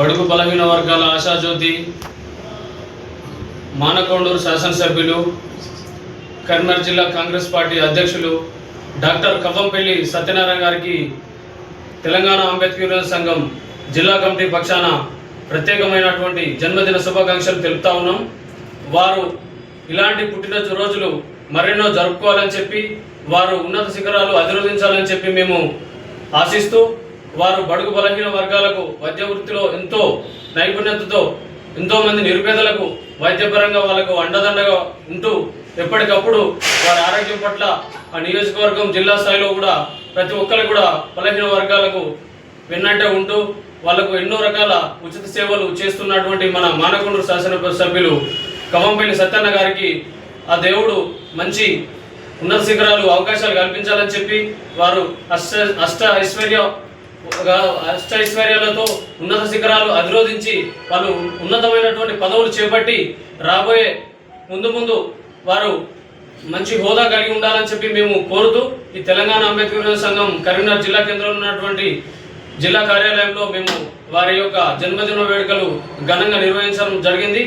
బడుగు బలహీన వర్గాల ఆశాజ్యోతి మానకొండూరు శాసనసభ్యులు కరీంనగర్ జిల్లా కాంగ్రెస్ పార్టీ అధ్యక్షులు డాక్టర్ కవ్వంపల్లి సత్యనారాయణ గారికి తెలంగాణ అంబేద్కర్ సంఘం జిల్లా కమిటీ పక్షాన ప్రత్యేకమైనటువంటి జన్మదిన శుభాకాంక్షలు తెలుపుతా ఉన్నాం. వారు ఇలాంటి పుట్టినరోజు రోజులు మరెన్నో జరుపుకోవాలని చెప్పి వారు ఉన్నత శిఖరాలు అధిరోధించాలని చెప్పి మేము ఆశిస్తూ వారు బడుగు బలహీన వర్గాలకు వైద్య వృత్తిలో ఎంతో నైపుణ్యతతో ఎంతో మంది నిరుపేదలకు వైద్యపరంగా వాళ్ళకు అండదండగా ఉంటూ ఎప్పటికప్పుడు వారి ఆరోగ్యం పట్ల ఆ నియోజకవర్గం జిల్లా స్థాయిలో కూడా ప్రతి ఒక్కరు కూడా బలహీన వర్గాలకు వెన్నంటే ఉంటూ వాళ్ళకు ఎన్నో రకాల ఉచిత సేవలు చేస్తున్నటువంటి మన మానకొండూరు శాసన సభ్యులు కవంపల్లి సత్యన్న గారికి ఆ దేవుడు మంచి ఉన్నత శిఖరాలు అవకాశాలు కల్పించాలని చెప్పి వారు అష్ట అష్ట ఐశ్వర్య అష్టైశ్వర్యాలతో ఉన్నత శిఖరాలు అధిరోధించి వాళ్ళు ఉన్నతమైనటువంటి పదవులు చేపట్టి రాబోయే ముందు ముందు వారు మంచి హోదా కలిగి ఉండాలని చెప్పి మేము కోరుతూ ఈ తెలంగాణ అంబేద్కర్ సంఘం కరీంనగర్ జిల్లా కేంద్రంలో ఉన్నటువంటి జిల్లా కార్యాలయంలో మేము వారి యొక్క జన్మదిన వేడుకలు ఘనంగా నిర్వహించడం జరిగింది.